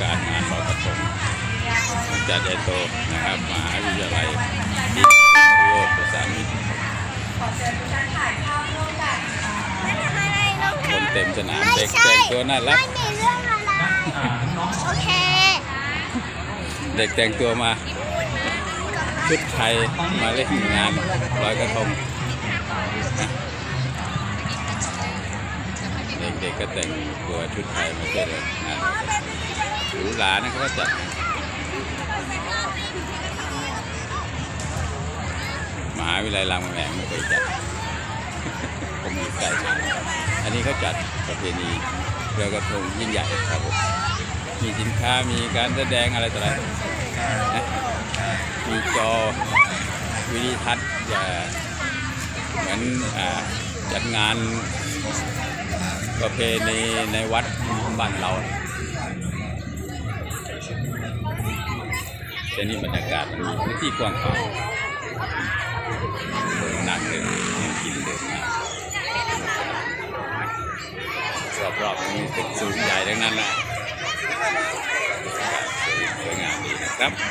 การงานลอยกระทงจัดใหญ่โตนะครับมหาวิทยาลัยดิโยประสานมิตรคนเต็มสนามเด็กแต่งตัวน่ารักไม่มีเรื่องอะไรโอเค เด็กแต่งตัวมา ชุดไทยมาเล่นงานลอยกระทง เด็กก็แต่งตัวชุดไทยมาเล่นงานหรูหรานะเขาก็จัดมหาวิทยาลัยรามคำแหงไม่เคยจัดผมอยู่ใกล้มาอันนี้เขาจัดประเพณีลอยกระทงยิ่งใหญ่ครับผมมีสินค้ามีการแสดงอะไรต่ออะไรนะมีจอวิดีทัศน์เหมือนอจัดงาน ประเพณีในวัดบ้านเราแต่นี่บรรยากาศมันมีพื้นที่กว้างขวางนั่งเดินกินเดินมารอบๆนี้ตึกสูงใหญ่ทั้งนั้นแหละสวยงามดีนะครับ